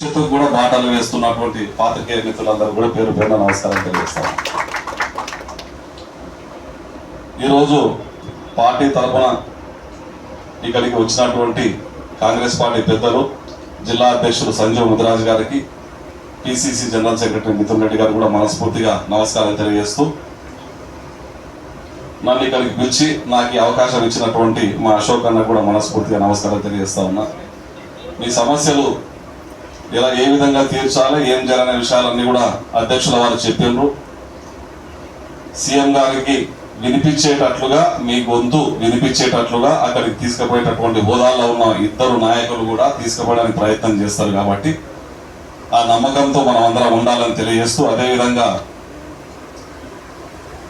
భవిష్యత్తుకు కూడా బాటలు వేస్తున్నటువంటి పాత్రికేయ మిత్రులందరూ కూడా పేరు పేరున నమస్కారం తెలియజేస్తాను. ఈరోజు పార్టీ తరఫున ఇక్కడికి వచ్చినటువంటి కాంగ్రెస్ పార్టీ పెద్దలు జిల్లా అధ్యక్షుడు సంజయ్ ముదిరాజ్ గారికి PCC general secretary Mithun Reddy garu కూడా మనస్ఫూర్తిగా నమస్కారం తెలియజేస్తూ నన్ను ఇక్కడికి పిలిచి నాకు ఈ అవకాశం ఇచ్చినటువంటి మా అశోక్ అన్న కూడా మనస్ఫూర్తిగా నమస్కారం తెలియజేస్తా ఉన్నా. మీ సమస్యలు ఇలా ఏ విధంగా తీర్చాలి ఏం జరిగిన విషయాలన్నీ కూడా అధ్యక్షుల వారు చెప్పిండ్రు సీఎం గారికి వినిపించేటట్లుగా మీ గొంతు వినిపించేటట్లుగా అక్కడికి తీసుకుపోయేటటువంటి హోదాల్లో ఉన్న ఇద్దరు నాయకులు కూడా తీసుకుపోవడానికి ప్రయత్నం చేస్తారు కాబట్టి ఆ నమ్మకంతో మనం అందరం ఉండాలని తెలియజేస్తూ అదేవిధంగా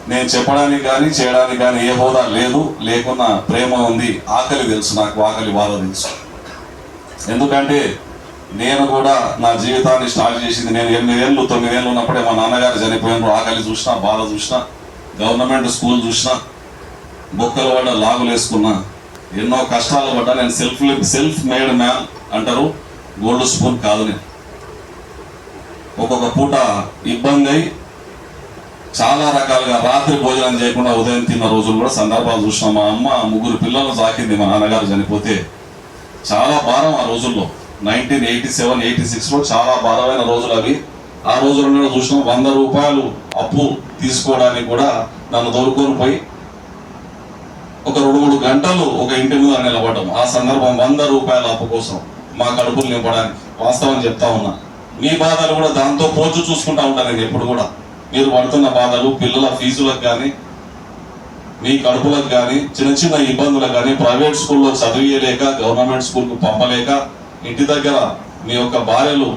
నేను చెప్పడానికి కానీ చేయడానికి కానీ ఏ హోదా లేదు లేకున్నా ప్రేమ ఉంది ఆకలి తెలుసు నాకు ఆకలి బాధ తెలుసు. ఎందుకంటే నేను కూడా నా జీవితాన్ని స్టార్ట్ చేసింది నేను ఎనిమిదేళ్ళు తొమ్మిదేళ్ళు ఉన్నప్పుడే మా నాన్నగారు చనిపోయినారు ఆకలి చూసినా బాధ చూసినా గవర్నమెంట్ స్కూల్ చూసినా బొక్కలు పడ్డ లాగులు వేసుకున్నా ఎన్నో కష్టాలు పడ్డా నేను సెల్ఫ్ సెల్ఫ్ మేడ్ మ్యాన్ అంటారు గోల్డ్ స్పూన్ కాదు నేను. ఒక్కొక్క పూట ఇబ్బంది అయి చాలా రకాలుగా రాత్రి భోజనం చేయకుండా ఉదయం తిన్న రోజులు కూడా సందర్భాలు చూసినా మా అమ్మ ముగ్గురు పిల్లలు సాకింది మా నాన్నగారు చనిపోతే. చాలా భారం ఆ రోజుల్లో. నైన్టీన్ ఎయిటీ సెవెన్ ఎయిటీ సిక్స్లో చాలా భారమైన రోజులు అవి. ఆ రోజుల్లో చూసినాం వంద రూపాయలు అప్పు తీసుకోవడానికి కూడా నన్ను దొరుకుని పోయి ఒక రెండు మూడు గంటలు ఒక ఇంటి మీద నిలబడడం. ఆ సందర్భం వంద రూపాయల అప్పు కోసం మా కడుపులు నింపడానికి వాస్తవం చెప్తా ఉన్నా. మీ బాధలు కూడా దాంతో పోల్చి చూసుకుంటా ఉంటాను నేను ఎప్పుడు కూడా. మీరు పడుతున్న బాధలు పిల్లల ఫీజులకు కానీ మీ కడుపులకు కానీ చిన్న చిన్న ఇబ్బందులకు కానీ ప్రైవేట్ స్కూల్లో చదివేయలేక గవర్నమెంట్ స్కూల్కు పంపలేక ఇంటి దగ్గర మీ యొక్క భార్యలు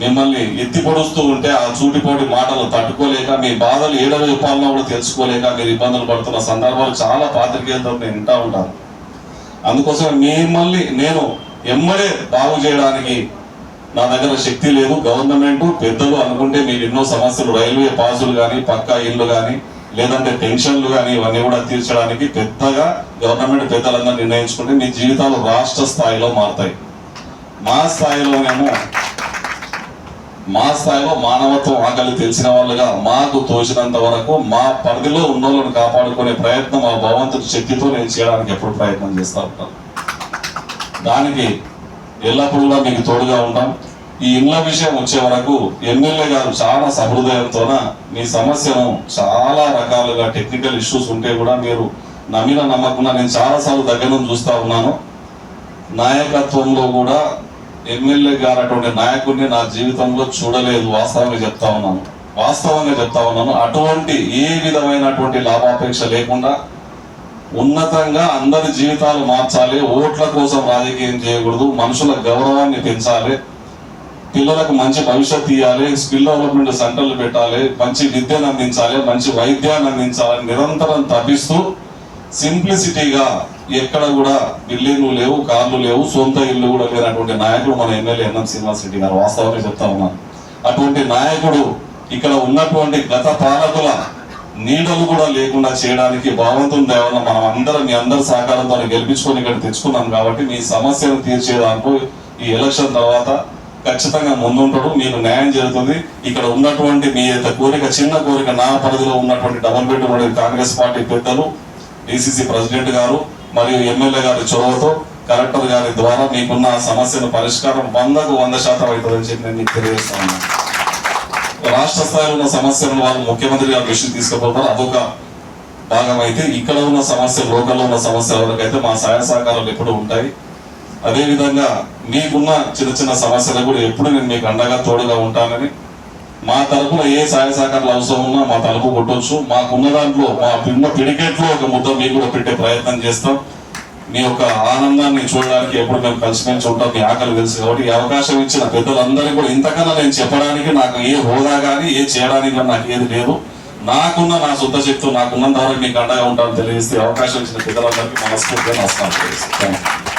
మిమ్మల్ని ఎత్తి పొడుస్తూ ఉంటే ఆ చూటిపోటి మాటలు తట్టుకోలేక మీ బాధలు ఏడవ చెప్పాలన్నా కూడా తెలుసుకోలేక మీరు ఇబ్బందులు పడుతున్న సందర్భాలు చాలా పాత్రికేయులతో నేను వింటా ఉంటాను. అందుకోసం మిమ్మల్ని నేను ఎమ్మడే బాగు చేయడానికి నా దగ్గర శక్తి లేదు. గవర్నమెంట్ పెద్దలు అనుకుంటే మీరు ఎన్నో సమస్యలు రైల్వే పాసులు కానీ పక్కా ఇల్లు కానీ లేదంటే పెన్షన్లు కానీ ఇవన్నీ కూడా తీర్చడానికి పెద్దగా గవర్నమెంట్ పెద్దలందరూ నిర్ణయించుకుంటే మీ జీవితాలు రాష్ట్ర స్థాయిలో మారుతాయి. మా స్థాయిలోనేమో మా స్థాయిలో మానవత్వం ఆకలి తెలిసిన వాళ్ళుగా మాకు తోచినంత వరకు మా పరిధిలో ఉన్న వాళ్ళని కాపాడుకునే ప్రయత్నం ఆ భగవంతుడి శక్తితో నేను చేయడానికి ఎప్పుడు ప్రయత్నం చేస్తా ఉంటాను. దానికి ఎల్లప్పుడూ కూడా మీకు తోడుగా ఉంటాం. ఈ ఇళ్ళ విషయం వచ్చే వరకు ఎమ్మెల్యే గారు చాలా సహృదయంతోన మీ సమస్యను చాలా రకాలుగా టెక్నికల్ ఇష్యూస్ ఉంటే కూడా మీరు నమ్మిన నమ్మకుండా నేను చాలాసార్లు దగ్గర నుంచి చూస్తా ఉన్నాను. నాయకత్వంలో కూడా ఎమ్మెల్యే గారు అటువంటి నాయకుడిని నా జీవితంలో చూడలేదు వాస్తవంగా చెప్తా ఉన్నాను. వాస్తవంగా చెప్తా ఉన్నాను. అటువంటి ఏ విధమైనటువంటి లాభాపేక్ష లేకుండా ఉన్నతంగా అందరి జీవితాలు మార్చాలి ఓట్ల కోసం రాజకీయం చేయకూడదు మనుషుల గౌరవాన్ని పెంచాలి పిల్లలకు మంచి భవిష్యత్తు ఇవ్వాలి స్కిల్ డెవలప్మెంట్ సెంటర్లు పెట్టాలి మంచి విద్యను అందించాలి మంచి వైద్యాన్ని అందించాలని నిరంతరం తప్పిస్తూ సింప్లిసిటీగా ఎక్కడ కూడా బిల్డింగ్లు లేవు కార్లు లేవు సొంత ఇల్లు కూడా లేనటువంటి నాయకుడు మన ఎమ్మెల్యే ఎన్ఎం శ్రీనివాస్ రెడ్డి గారు వాస్తవంగా చెప్తా ఉన్నాను. అటువంటి నాయకుడు ఇక్కడ ఉన్నటువంటి గత పాలకుల నీడలు కూడా లేకుండా చేయడానికి భగవంతుని దేవన మనం అందరం మీ అందరి సహకారంతో గెలిపించుకొని ఇక్కడ తెచ్చుకున్నాం కాబట్టి మీ సమస్యను తీర్చేదానికి ఈ ఎలక్షన్ తర్వాత ఖచ్చితంగా ముందుంటాడు. మీకు న్యాయం జరుగుతుంది. ఇక్కడ ఉన్నటువంటి మీ యొక్క కోరిక చిన్న కోరిక నా పరిధిలో ఉన్నటువంటి డబుల్ బెడ్రూమ్ కాంగ్రెస్ పార్టీ పెద్దలు డిసిసి ప్రెసిడెంట్ గారు మరియు ఎమ్మెల్యే గారి చొరవతో కలెక్టర్ గారి ద్వారా మీకున్న సమస్యను పరిష్కారం వందకు వంద శాతం అవుతుందని చెప్పి నేను మీకు తెలియజేస్తాను రాష్ట్ర స్థాయిలో ఉన్న సమస్యలను వాళ్ళు ముఖ్యమంత్రి గారు దృష్టికి తీసుకుపోతారు. అదొక భాగం అయితే ఇక్కడ ఉన్న సమస్య లోకల్లో ఉన్న సమస్యల వరకు అయితే మా సహాయ సహకారాలు ఎప్పుడు ఉంటాయి. అదేవిధంగా మీకున్న చిన్న చిన్న సమస్యలు కూడా ఎప్పుడు నేను మీకు అండగా తోడుగా ఉంటానని మా తరపున ఏ సహాయ సహకారాలు అవసరం ఉన్నా మా తలుపు కొట్టవచ్చు మాకున్న దాంట్లో మా పిన్న పిడికెట్లో ఒక ముద్ద మీకు కూడా పెట్టే ప్రయత్నం చేస్తాం. మీ యొక్క ఆనందాన్ని చూడడానికి ఎప్పుడు మేము కలిసిమెలిసి ఉంటాం. మీ ఆకలి తెలుసు కాబట్టి ఈ అవకాశం ఇచ్చిన పెద్దలందరికీ కూడా ఇంతకన్నా నేను చెప్పడానికి నాకు ఏ హోదా కానీ ఏ చేయడానికి కానీ నాకు ఏది లేదు. నాకున్న నా శుద్ధ శక్తి నాకున్న ద్వారా మీకు అండగా ఉంటాను తెలియజేస్తే అవకాశం ఇచ్చిన పెద్దలందరికీ మనస్ఫూర్తిగా నమస్కారం. తెలియజేస్తాను